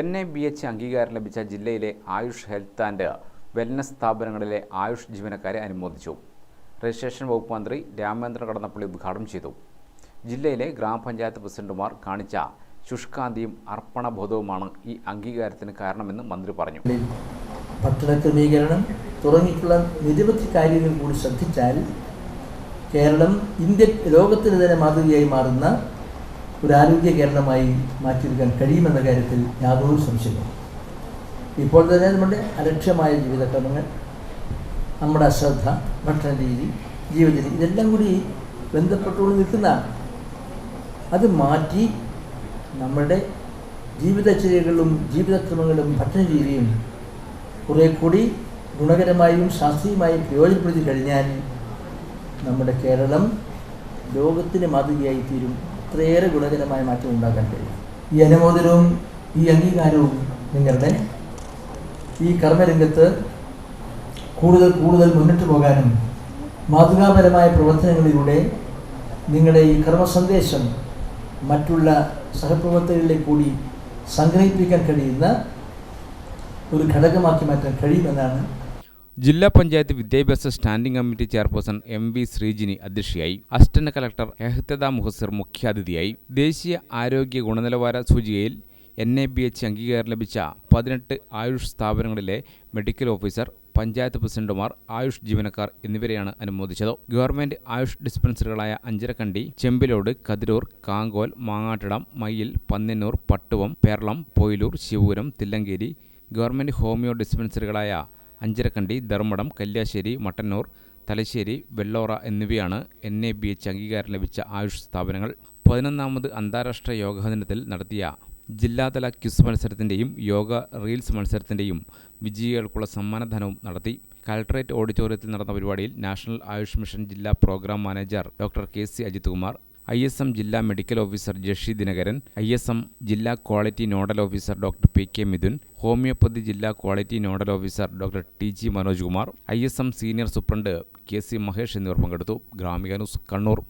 N A B H അംഗീകാരം ലഭിച്ച ജില്ലയിലെ ആയുഷ് ഹെൽത്ത് ആൻഡ് വെൽനസ് സ്ഥാപനങ്ങളിലെ ആയുഷ് ജീവനക്കാരെ അനുമോദിച്ചു. രജിസ്ട്രേഷൻ വകുപ്പ് മന്ത്രി രാമേന്ദ്ര കടന്നപ്പള്ളി ഉദ്ഘാടനം ചെയ്തു. ജില്ലയിലെ ഗ്രാമപഞ്ചായത്ത് പ്രസിഡന്റുമാർ കാണിച്ച ശുഷ്കാന്തിയും അർപ്പണബോധവുമാണ് ഈ അംഗീകാരത്തിന് കാരണമെന്ന് മന്ത്രി പറഞ്ഞു. പട്ടണ ക്രമീകരണം തുടങ്ങിയിട്ടുള്ള നിരവധി കാര്യങ്ങൾ കൂടി ശ്രദ്ധിച്ചാൽ കേരളം ഇന്ത്യ ലോകത്തിന് തന്നെ മാതൃകയായി മാറുന്ന ഒരു ആരോഗ്യ കേരളമായി മാറ്റിയെടുക്കാൻ കഴിയുമെന്ന കാര്യത്തിൽ യാതൊരു സംശയമില്ല ഇപ്പോൾ തന്നെ നമ്മുടെ അലക്ഷ്യമായ ജീവിതക്രമങ്ങൾ നമ്മുടെ അശ്രദ്ധ ഭക്ഷണ രീതി ജീവിതരീതി ഇതെല്ലാം കൂടി ബന്ധപ്പെട്ടുകൊണ്ട് നിൽക്കുന്നതാണ്. അത് മാറ്റി നമ്മുടെ ജീവിതചര്യകളും ജീവിതക്രമങ്ങളും ഭക്ഷണ രീതിയും കുറേ കൂടി ഗുണകരമായും ശാസ്ത്രീയമായും പ്രയോജനപ്പെടുത്തി കഴിഞ്ഞാൽ നമ്മുടെ കേരളം ലോകത്തിന് മാതൃകയായി തീരും അത്രയേറെ ഗുണകരമായ മാറ്റം ഉണ്ടാക്കാൻ കഴിയും. ഈ അനുമോദനവും ഈ അംഗീകാരവും നിങ്ങളുടെ ഈ കർമ്മരംഗത്ത് കൂടുതൽ കൂടുതൽ മുന്നിട്ട് പോകാനും മാതൃകാപരമായ പ്രവർത്തനങ്ങളിലൂടെ നിങ്ങളുടെ ഈ കർമ്മ സന്ദേശം മറ്റുള്ള സഹപ്രവർത്തകരിലേക്ക് കൂടി സംഗ്രഹിപ്പിക്കാൻ കഴിയുന്ന ഒരു ഘടകമാക്കി മാറ്റാൻ കഴിയുമെന്നാണ് ജില്ലാ പഞ്ചായത്ത് വിദ്യാഭ്യാസ standing committee chairperson M V Sreejini അധ്യക്ഷയായി അസിസ്റ്റന്റ് കളക്ടർ എഹ്തദ മുഹസിർ മുഖ്യാതിഥിയായി ദേശീയ ആരോഗ്യ ഗുണനിലവാര സൂചികയിൽ എൻ എ ബി എച്ച് അംഗീകാരം ലഭിച്ച പതിനെട്ട് ആയുഷ് സ്ഥാപനങ്ങളിലെ മെഡിക്കൽ ഓഫീസർ പഞ്ചായത്ത് പ്രസിഡന്റുമാർ ആയുഷ് ജീവനക്കാർ എന്നിവരെയാണ് അനുമോദിച്ചത്. ഗവൺമെന്റ് ആയുഷ് ഡിസ്പെൻസറികളായ അഞ്ചരക്കണ്ടി ചെമ്പിലോട് കതിരൂർ കാങ്കോൽ മാങ്ങാട്ടിടം മയിൽ പന്നന്നൂർ പട്ടുവം പേർളം പൊയിലൂർ ശിവൂരം തില്ലങ്കേരി ഗവൺമെന്റ് ഹോമിയോ ഡിസ്പെൻസറികളായ അഞ്ചരക്കണ്ടി ധർമ്മടം കല്യാശ്ശേരി മട്ടന്നൂർ തലശ്ശേരി വെള്ളോറ എന്നിവയാണ് എൻ എ ബി എച്ച് അംഗീകാരം ലഭിച്ച ആയുഷ് സ്ഥാപനങ്ങൾ. പതിനൊന്നാമത് അന്താരാഷ്ട്ര യോഗാ ദിനത്തിൽ നടത്തിയ ജില്ലാതല ക്വിസ് മത്സരത്തിന്റെയും യോഗ റീൽസ് മത്സരത്തിന്റെയും വിജയികൾക്കുള്ള സമ്മാനദാനവും നടത്തി. കലക്ടറേറ്റ് ഓഡിറ്റോറിയത്തിൽ നടന്ന പരിപാടിയിൽ നാഷണൽ ആയുഷ് മിഷൻ ജില്ലാ programme manager doctor K C Ajith Kumar I S M ജില്ലാ medical officer Jashi Dinakaran I S M ജില്ലാ quality nodal officer doctor P K Mithun homeopathy ജില്ലാ quality nodal officer doctor T G Manoj Kumar I S M senior superintendent K C Mahesh എന്നിവർ പങ്കെടുത്തു. Gramika news Kannur.